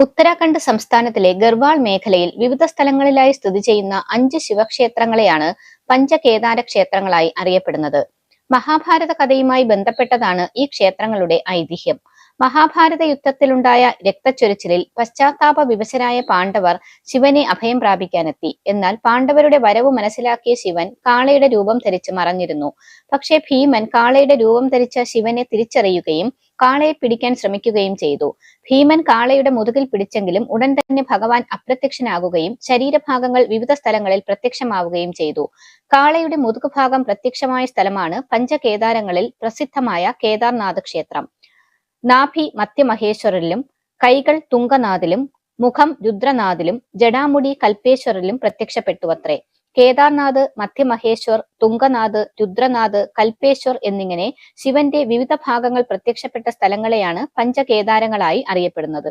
ഉത്തരാഖണ്ഡ് സംസ്ഥാനത്തിലെ ഗർവാൾ മേഖലയിൽ വിവിധ സ്ഥലങ്ങളിലായി സ്ഥിതി ചെയ്യുന്ന അഞ്ച് ശിവക്ഷേത്രങ്ങളെയാണ് പഞ്ചകേദാര ക്ഷേത്രങ്ങളായി അറിയപ്പെടുന്നത്. മഹാഭാരത കഥയുമായി ബന്ധപ്പെട്ടതാണ് ഈ ക്ഷേത്രങ്ങളുടെ ഐതിഹ്യം. മഹാഭാരത യുദ്ധത്തിലുണ്ടായ രക്തച്ചൊരിച്ചിലിൽ പശ്ചാത്താപ വിവശരായ പാണ്ഡവർ ശിവനെ അഭയം പ്രാപിക്കാനെത്തി. എന്നാൽ പാണ്ഡവരുടെ വരവ് മനസ്സിലാക്കിയ ശിവൻ കാളയുടെ രൂപം ധരിച്ച് മറഞ്ഞിരുന്നു. പക്ഷേ ഭീമൻ കാളയുടെ രൂപം ധരിച്ച ശിവനെ തിരിച്ചറിയുകയും കാളയെ പിടിക്കാൻ ശ്രമിക്കുകയും ചെയ്തു. ഭീമൻ കാളയുടെ മുതുകിൽ പിടിച്ചെങ്കിലും ഉടൻ തന്നെ ഭഗവാൻ അപ്രത്യക്ഷനാകുകയും ശരീരഭാഗങ്ങൾ വിവിധ സ്ഥലങ്ങളിൽ പ്രത്യക്ഷമാവുകയും ചെയ്തു. കാളയുടെ മുതുകുഭാഗം പ്രത്യക്ഷമായ സ്ഥലമാണ് പഞ്ചകേദാരങ്ങളിൽ പ്രസിദ്ധമായ കേദാർനാഥ് ക്ഷേത്രം. നാഭി മധ്യമഹേശ്വറിലും കൈകൾ തുങ്കനാഥിലും മുഖം രുദ്രനാഥിലും ജടാമുടി കൽപ്പേശ്വറിലും പ്രത്യക്ഷപ്പെട്ടുവത്രേ. കേദാർനാഥ് മധ്യമഹേശ്വർ തുങ്കനാഥ് രുദ്രനാഥ് കൽപ്പേശ്വർ എന്നിങ്ങനെ ശിവന്റെ വിവിധ ഭാഗങ്ങൾ പ്രത്യക്ഷപ്പെട്ട സ്ഥലങ്ങളെയാണ് പഞ്ചകേദാരങ്ങളായി അറിയപ്പെടുന്നത്.